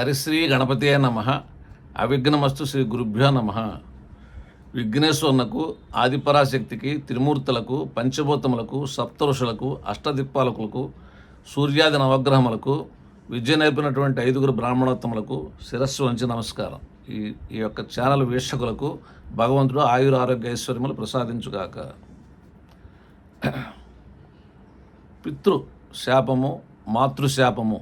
హరిశ్రీ గణపతియే నమ. అవిఘ్నమస్తు శ్రీ గురుభ్యో నమ. విఘ్నేశ్వరునకు ఆదిపరాశక్తికి త్రిమూర్తులకు పంచభూతములకు సప్తఋషులకు అష్టదిప్పాలకులకు సూర్యాది నవగ్రహములకు విద్య నేర్పినటువంటి ఐదుగురు బ్రాహ్మణోత్తములకు శిరస్సు వంచి నమస్కారం. ఈ ఈ యొక్క ఛానల్ వీక్షకులకు భగవంతుడు ఆయుర ఆరోగ్య ఐశ్వర్యములు ప్రసాదించుగాక. పితృ శాపము మాతృశాపము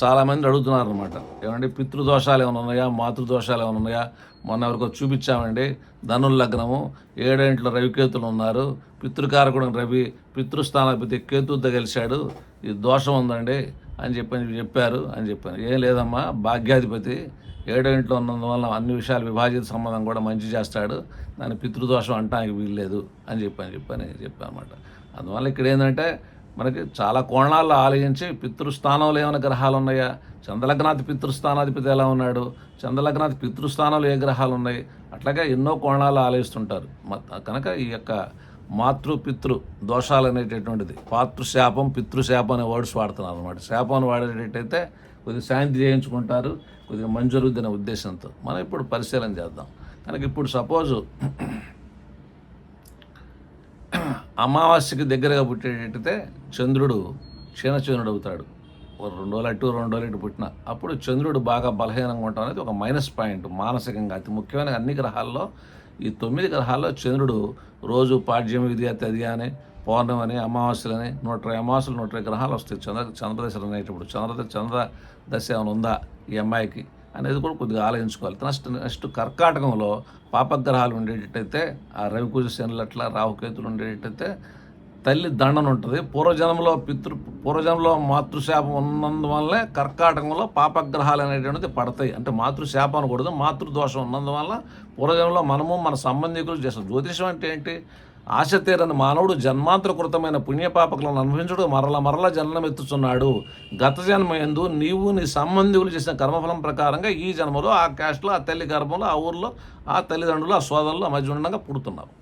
చాలామంది అడుగుతున్నారు అనమాట ఏమంటే పితృదోషాలు ఏమైనా ఉన్నాయా? మాతృదోషాలు ఏమైనా ఉన్నాయా? మొన్న ఎవరికో చూపించామండి ధనుల్ లగ్నము ఏడేంట్లో రవికేతులు ఉన్నారు. పితృకారకుడు రవి పితృస్థానాధిపతి కేతుతో గెలిచాడు ఈ దోషం ఉందండి అని చెప్పని చెప్పారు అని చెప్పాను ఏం లేదమ్మా భాగ్యాధిపతి. ఏడేంట్లో ఉన్నందువల్ల అన్ని విషయాలు విభాజిత సంబంధం కూడా మంచి చేస్తాడు. దాని పితృదోషం అంటానికి వీల్లేదు అని చెప్పని చెప్పని చెప్పాను అనమాట అందువల్ల ఇక్కడ ఏంటంటే మనకి చాలా కోణాల్లో ఆలోచించి పితృస్థానంలో ఏమైనా గ్రహాలు ఉన్నాయా? చంద్రలగ్నాథ్ పితృస్థానాధిపతి ఎలా ఉన్నాడు? చంద్రలగ్నాథ్ పితృస్థానంలో ఏ గ్రహాలు ఉన్నాయి? అట్లాగే ఎన్నో కోణాలు ఆలోచిస్తుంటారు. మ- కనుక ఈ యొక్క మాతృ పితృ దోషాలు అనేటటువంటిది. పాతృశాపం పితృశాపం అనే వర్డ్స్ వాడుతున్నారు అనమాట శాపం వాడేటట్టయితే కొద్దిగా శాంతి చేయించుకుంటారు. కొద్దిగా మంజరుగుద్ది ఉద్దేశంతో. మనం ఇప్పుడు పరిశీలన చేద్దాం. కనుక ఇప్పుడు సపోజు అమావాస్యకి దగ్గరగా పుట్టేటట్టయితే చంద్రుడు క్షీణచంద్రుడు అవుతాడు ఓ రెండు రోజులు అటు రెండు రోజులు ఇటు పుట్టిన. అప్పుడు చంద్రుడు బాగా బలహీనంగా ఉండటం అనేది ఒక మైనస్ పాయింట్ మానసికంగా అతి ముఖ్యమైన అన్ని గ్రహాల్లో ఈ తొమ్మిది గ్రహాల్లో చంద్రుడు రోజు పాడ్యం విద్య అది అని పౌర్ణమని అని అమావాస్యలని నూట ఇరవై అమావాస్యలు నూట ఇరవై గ్రహాలు వస్తాయి. చంద్ర చంద్రదశలు అనేటప్పుడు చంద్ర చంద్ర దశ ఏమైనా ఉందా ఈ అమ్మాయికి? అనేది కూడా కొద్దిగా ఆలోచించుకోవాలి. నెక్స్ట్ నెక్స్ట్ కర్కాటకంలో పాపగ్రహాలు ఉండేటట్టయితే ఆ రవికుజ శనులు అట్లా రాహుకేతులు ఉండేటట్టయితే తల్లి దండన ఉంటుంది. పూర్వజన్మలో పితృ పూర్వజన్మలో మాతృశాపం ఉన్నందువల్లే కర్కాటకంలో పాపగ్రహాలు అనేటువంటిది పడతాయి. అంటే మాతృశాపం అనకూడదు మాతృదోషం ఉన్నందువల్ల పూర్వజన్మలో మనము మన సంబంధికులు చేస్తాం జ్యోతిషం అంటే ఏంటి? ఆశ తీరని మానవుడు జన్మాంతరకృతమైన పుణ్యపాపకులను అనుభవించడు. మరల మరల జన్మమెత్తుచున్నాడు గత జన్మ ఎందు నీవు నీ సంబంధికులు చేసిన కర్మఫలం ప్రకారంగా ఈ జన్మలో ఆ క్యాస్ట్లో ఆ తల్లి గర్భంలో ఆ ఊర్లో ఆ తల్లిదండ్రులు ఆ సోదరులు మధ్య ఉండగా పుడుతున్నావు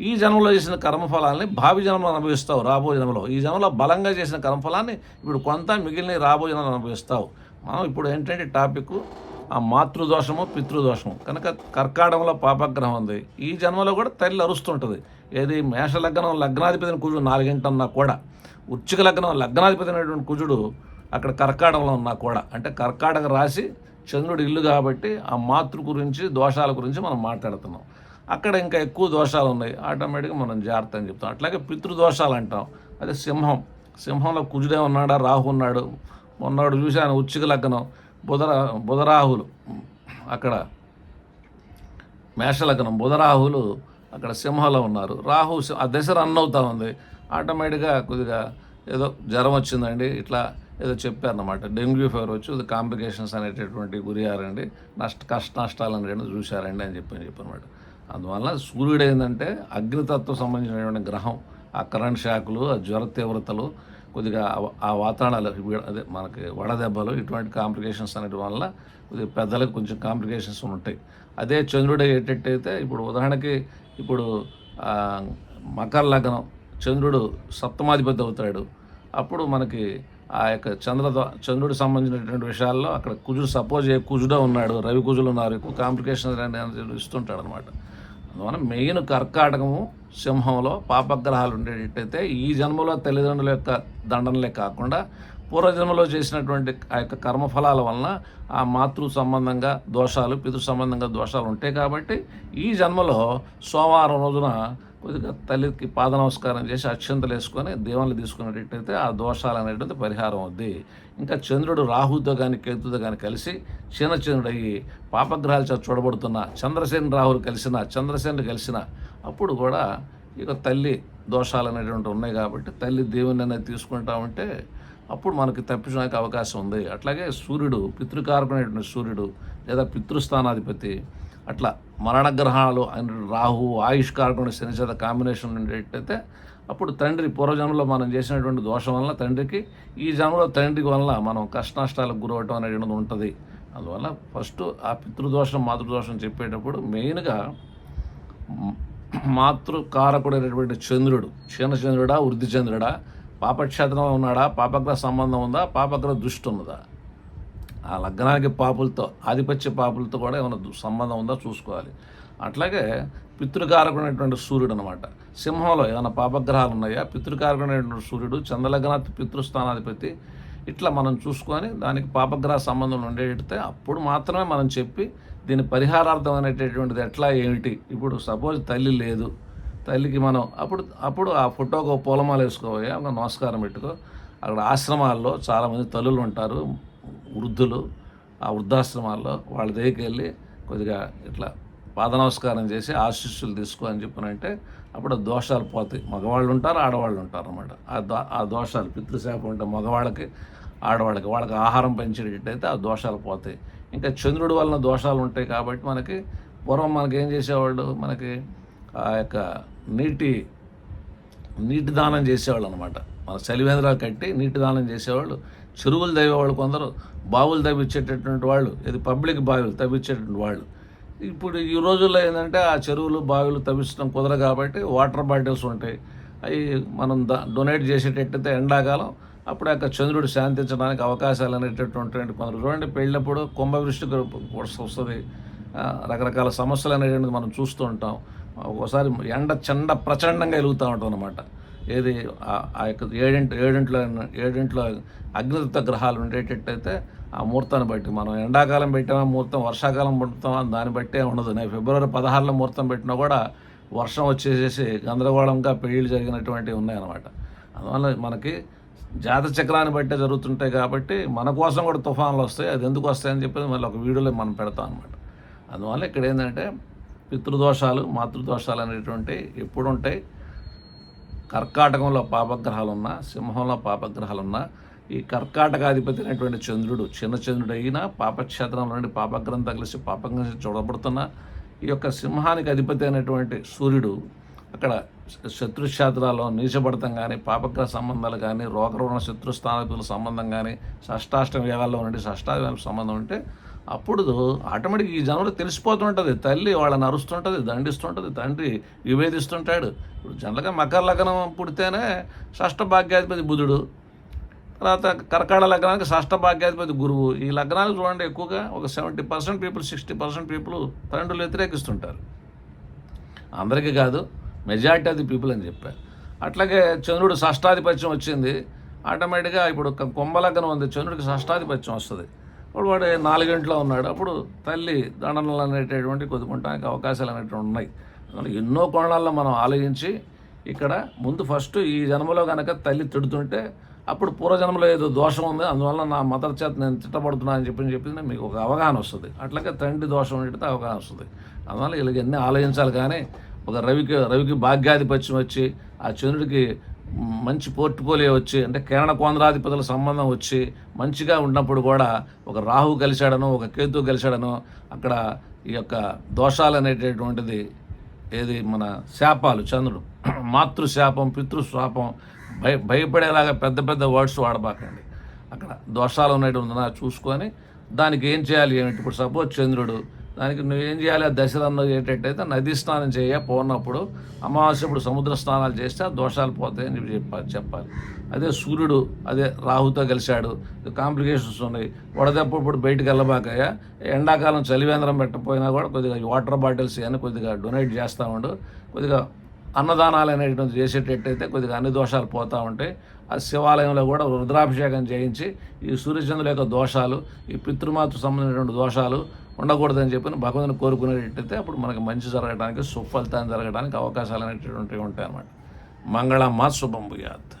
ఈ జన్మలో చేసిన కర్మఫలాన్ని భావి జన్మలో అనుభవిస్తావు రాబో జన్మలో. ఈ జన్మలో బలంగా చేసిన కర్మఫలాన్ని ఇప్పుడు కొంత మిగిలిన రాబో జన్మలో అనుభవిస్తావు. మనం ఇప్పుడు ఏంటంటే టాపిక్ ఆ మాతృదోషము పితృదోషము. కనుక కర్కాటకంలో పాపగ్రహం ఉంది. ఈ జన్మలో కూడా తల్లి అరుస్తుంటుంది. ఏది మేష లగ్నం లగ్నాధిపతిని కుజుడు నాలుగింటన్నా కూడా. ఉచ్చిక లగ్నం లగ్నాధిపతి అనేటువంటి కుజుడు అక్కడ కర్కాటకంలో ఉన్నా కూడా. అంటే కర్కాటక రాశి చంద్రుడు ఇల్లు కాబట్టి ఆ మాతృ గురించి దోషాల గురించి మనం మాట్లాడుతున్నాం. అక్కడ ఇంకా ఎక్కువ దోషాలు ఉన్నాయి. ఆటోమేటిక్గా మనం జాగ్రత్త అని చెప్తాం. అట్లాగే పితృదోషాలు అంటాం. అదే సింహం. సింహంలో కుజుడే ఉన్నాడా? రాహు ఉన్నాడు. మొన్నడు చూశాను ఉచ్చిక లగ్నం. బుధర బుధరాహులు. అక్కడ మేషలగ్నం బుధరాహులు అక్కడ సింహంలో ఉన్నారు. రాహు ఆ దశ రన్ అవుతా ఉంది. ఆటోమేటిక్గా కొద్దిగా ఏదో జ్వరం వచ్చిందండి. ఇట్లా ఏదో చెప్పారనమాట డెంగ్యూ ఫీవర్ వచ్చి కాంప్లికేషన్స్ అనేటటువంటి గురయ్యారండి నష్ట కష్ట నష్టాలు అనేవి చూశారండి అని చెప్పి చెప్పనమాట అందువల్ల సూర్యుడు ఏంటంటే అగ్నితత్వం సంబంధించినటువంటి గ్రహం. ఆ కరెంట్ షాకులు ఆ జ్వర తీవ్రతలు కొద్దిగా ఆ- వాతావరణాలు అదే మనకి వడదెబ్బలు ఇటువంటి కాంప్లికేషన్స్ అనేటి వల్ల కొద్దిగా పెద్దలకు కొంచెం కాంప్లికేషన్స్ ఉంటాయి. అదే చంద్రుడు అయ్యేటట్టయితే ఇప్పుడు ఉదాహరణకి ఇప్పుడు మకర లగ్నం చంద్రుడు సప్తమాధిపతి అవుతాడు. అప్పుడు మనకి ఆ యొక్క చంద్ర చంద్రుడికి సంబంధించినటువంటి విషయాల్లో అక్కడ కుజుడు సపోజ్ ఏ కుజుడే ఉన్నాడు రవి కుజులు ఉన్నారు ఎక్కువ కాంప్లికేషన్స్ అనేది ఇస్తుంటాడు అనమాట అందువల్ల మెయిన్ కర్కాటకము సింహంలో పాపగ్రహాలు ఉండేటట్టయితే ఈ జన్మలో తల్లిదండ్రుల యొక్క దండనలే కాకుండా పూర్వజన్మలో చేసినటువంటి ఆ యొక్క కర్మఫలాల వలన ఆ మాతృ సంబంధంగా దోషాలు పితృ సంబంధంగా దోషాలు ఉంటాయి కాబట్టి ఈ జన్మలో సోమవారం రోజున కొద్దిగా తల్లికి పాద నమస్కారం చేసి అక్షంతలు వేసుకొని దేవుళ్ళు తీసుకునేటట్టయితే ఆ దోషాలు అనేటువంటి పరిహారం అవుద్ది. ఇంకా చంద్రుడు రాహుతో కానీ కేతుతో కానీ కలిసి చంద్రుడు అయ్యి పాపగ్రహాలు చూడబడుతున్న చంద్రసేన రాహులు కలిసిన చంద్రసేనుడు కలిసిన అప్పుడు కూడా ఇక తల్లి దోషాలు అనేటువంటి ఉన్నాయి కాబట్టి తల్లి దేవుని అనేది తీసుకుంటామంటే అప్పుడు మనకి తప్పించడానికి అవకాశం ఉంది. అట్లాగే సూర్యుడు పితృకారకునేటువంటి సూర్యుడు లేదా పితృస్థానాధిపతి అట్లా మరణగ్రహాలు రాహు ఆయుష్కారకుడు శని చేత కాంబినేషన్ ఉండేటైతే అప్పుడు తండ్రి పూర్వజన్మలో మనం చేసినటువంటి దోషం వల్ల తండ్రికి ఈ జన్మలో తండ్రికి వల్ల మనం కష్టనష్టాలకు గురవటం అనేటువంటిది ఉంటుంది. అందువల్ల ఫస్ట్ ఆ పితృదోషం మాతృదోషం చెప్పేటప్పుడు మెయిన్గా మాతృకారకుడైనటువంటి చంద్రుడు క్షీణచంద్రుడా వృద్ధి చంద్రుడా పాపక్షేత్రంలో ఉన్నాడా? పాపగ్రహ సంబంధం ఉందా? పాపగ్రహ దృష్టి ఉన్నదా? ఆ లగ్నానికి పాపులతో ఆధిపత్య పాపులతో కూడా ఏమైనా సంబంధం ఉందా చూసుకోవాలి. అట్లాగే పితృకారకుడైనటువంటి సూర్యుడు అనమాట సింహంలో ఏమైనా పాపగ్రహాలు ఉన్నాయా? పితృకారకుడైనటువంటి సూర్యుడు చంద్రలగ్నాథ్ పితృస్థానాధిపతి ఇట్లా మనం చూసుకొని దానికి పాపగ్రహ సంబంధం ఉండేటితే అప్పుడు మాత్రమే మనం చెప్పి దీని పరిహారార్థం అనేటటువంటిది ఎట్లా ఏమిటి? ఇప్పుడు సపోజ్ తల్లి లేదు. తల్లికి మనం అప్పుడు అప్పుడు ఆ ఫోటోకు పూలమాల వేసుకోబోయా ఒక నమస్కారం పెట్టుకో. అక్కడ ఆశ్రమాల్లో చాలామంది తల్లులు ఉంటారు వృద్ధులు. ఆ వృద్ధాశ్రమాల్లో వాళ్ళ దగ్గరికి వెళ్ళి కొద్దిగా ఇట్లా పాద నమస్కారం చేసి ఆశీస్సులు తీసుకో అని చెప్పనంటే అప్పుడు దోషాలు పోతాయి. మగవాళ్ళు ఉంటారు ఆడవాళ్ళు ఉంటారు అనమాట ఆ దో ఆ దోషాలు పితృశాపం ఉంటే మగవాళ్ళకి ఆడవాళ్ళకి వాళ్ళకి ఆహారం పెంచేటట్టయితే ఆ దోషాలు పోతాయి. ఇంకా చంద్రుడి వలన దోషాలు ఉంటాయి కాబట్టి మనకి పూర్వం మనకి ఏం చేసేవాళ్ళు? మనకి ఆ యొక్క నీటి నీటి దానం చేసేవాళ్ళు అనమాట మన చలివేంద్రాలు కట్టి నీటి దానం చేసేవాళ్ళు. చెరువులు తవ్వేవాళ్ళు కొందరు బావులు తవ్వించేటటువంటి వాళ్ళు ఇది పబ్లిక్ బావులు తవ్వించేటటువంటి వాళ్ళు. ఇప్పుడు ఈ రోజుల్లో ఏంటంటే ఆ చెరువులు బావులు తవ్వించడం కుదర కాబట్టి వాటర్ బాటిల్స్ ఉంటాయి. అవి మనం డొనేట్ చేసేటట్టయితే ఎండాకాలం అప్పుడు యొక్క చంద్రుడు శాంతించడానికి అవకాశాలు అనేటటువంటి కొందరు. చూడండి పెళ్ళినప్పుడు కుంభవృష్టి వస్తుంది. రకరకాల సమస్యలు అనేటువంటిది మనం చూస్తూ ఉంటాం. ఒకసారి ఎండ చండ ప్రచండంగా వెలుగుతూ ఉంటాం అనమాట ఏది ఆ- యొక్క ఏడింటి ఏడింట్లో ఏడింట్లో అగ్నిదత్త గ్రహాలు ఉండేటట్టయితే ఆ ముహూర్తాన్ని బట్టి మనం ఎండాకాలం పెట్టామా ముహూర్తం వర్షాకాలం పెడతామా దాన్ని బట్టే ఉండదు. నేను ఫిబ్రవరి పదహారులో ముహూర్తం పెట్టినా కూడా వర్షం వచ్చేసేసి గందరగోళంగా పెళ్ళిళ్ళు జరిగినటువంటివి ఉన్నాయన్నమాట. అందువల్ల మనకి జాత చక్రాన్ని బట్టే జరుగుతుంటాయి కాబట్టి మన కోసం కూడా తుఫాన్లు వస్తాయి అది ఎందుకు వస్తాయని చెప్పి మళ్ళీ ఒక వీడియోలో మనం పెడతాం అనమాట అందువల్ల ఇక్కడ ఏంటంటే పితృదోషాలు మాతృదోషాలు అనేటువంటి ఎప్పుడు ఉంటాయి కర్కాటకంలో పాపగ్రహాలు ఉన్నా సింహంలో పాపగ్రహాలు ఉన్నా ఈ కర్కాటకాధిపతి అయినటువంటి చంద్రుడు చిన్న చంద్రుడు అయినా పాపక్షేత్రం నుండి పాపగ్రహం తగిలిసి పాపగ్రహం చూడబడుతున్న ఈ యొక్క సింహానికి అధిపతి అయినటువంటి సూర్యుడు అక్కడ శత్రుక్షేత్రాల్లో నీచబడటం కానీ పాపగ్రహ సంబంధాలు కానీ రోగరుణ శత్రు స్థానికుల సంబంధం కానీ షష్టాష్టమ యోగాల్లో నుండి షష్టావేల సంబంధం ఉంటే అప్పుడు ఆటోమేటిక్ ఈ జనంలో తెలిసిపోతుంటుంది తల్లి వాళ్ళని అరుస్తుంటుంది దండిస్తుంటుంది తండ్రి విభేదిస్తుంటాడు. ఇప్పుడు జనరల్గా మకర లగ్నం పుడితేనే షష్ఠ భాగ్యాధిపతి బుధుడు. తర్వాత కర్కాడ లగ్నానికి షష్ఠ భాగ్యాధిపతి గురువు. ఈ లగ్నాలు చూడండి ఎక్కువగా ఒక seventy percent people sixty percent people తండ్రులు వ్యతిరేకిస్తుంటారు. అందరికీ కాదు మెజారిటీ ఆఫ్ ది పీపుల్ అని చెప్పారు. అట్లాగే చంద్రుడు షష్టాధిపత్యం వచ్చింది. ఆటోమేటిక్గా ఇప్పుడు ఒక కుంభలగ్నం ఉంది చంద్రుడికి షష్టాధిపత్యం వస్తుంది. ఇప్పుడు వాడు నాలుగింట్లో ఉన్నాడు. అప్పుడు తల్లి దండనలు అనేటటువంటి కొద్దుకుంటానికి అవకాశాలు అనేటువంటి ఉన్నాయి. అందువల్ల ఎన్నో కోణాల్లో మనం ఆలోచించి ఇక్కడ ముందు ఫస్ట్ ఈ జన్మలో కనుక తల్లి తిడుతుంటే అప్పుడు పూర్వజన్మలో ఏదో దోషం ఉంది. అందువల్ల నా మదర్ చేత నేను తిట్టబడుతున్నా అని చెప్పి చెప్పింది మీకు ఒక అవగాహన వస్తుంది. అట్లాగే తండ్రి దోషం ఉండేది అవగాహన వస్తుంది. అందువల్ల వీళ్ళకి ఎన్ని ఆలోచించాలి కానీ ఒక రవికి రవికి భాగ్యాధిపత్యం వచ్చి ఆ చంద్రుడికి మంచి పోర్ట్ఫోలియో వచ్చి అంటే కేరళ కోంద్రాధిపతుల సంబంధం వచ్చి మంచిగా ఉన్నప్పుడు కూడా ఒక రాహు కలిశాడనో ఒక కేతు కలిశాడనో అక్కడ ఈ యొక్క దోషాలు అనేటటువంటిది ఏది మన శాపాలు చంద్రుడు. మాతృశాపం పితృశాపం భయ భయపడేలాగా పెద్ద పెద్ద వర్డ్స్ వాడబాకండి. అక్కడ దోషాలు ఉన్నట్టు చూసుకొని దానికి ఏం చేయాలి ఏమిటి? ఇప్పుడు సపోజ్ చంద్రుడు దానికి నువ్వేం చేయాలి? ఆ దశరన్న ఏంటంటే నదీ స్నానం చేయ పోనప్పుడు అమావాస్య ఇప్పుడు సముద్ర స్నానాలు చేస్తే ఆ దోషాలు పోతాయని చెప్పి చెప్పాలి చెప్పాలి. అదే సూర్యుడు అదే రాహుతో కలిశాడు కాంప్లికేషన్స్ ఉన్నాయి. వడదప్పుడు బయటికి వెళ్ళబాకయ్యా. ఎండాకాలం చలివేంద్రం పెట్టకపోయినా కూడా కొద్దిగా వాటర్ బాటిల్స్ ఇవన్నీ కొద్దిగా డొనేట్ చేస్తూ ఉండు. కొద్దిగా అన్నదానాలు అనేటువంటి చేసేటట్టయితే కొద్దిగా అన్ని దోషాలు పోతూ ఉంటాయి. ఆ శివాలయంలో కూడా రుద్రాభిషేకం చేయించి ఈ సూర్యచంద్రుల యొక్క దోషాలు ఈ పితృమాతృ సంబంధించినటువంటి దోషాలు ఉండకూడదని చెప్పి భగవంతుని కోరుకునేటట్టయితే అప్పుడు మనకి మంచి జరగడానికి సుఫలితాన్ని జరగడానికి అవకాశాలు అనేటటువంటివి ఉంటాయి అన్నమాట మంగళమ్మ శుభం భూయాత్.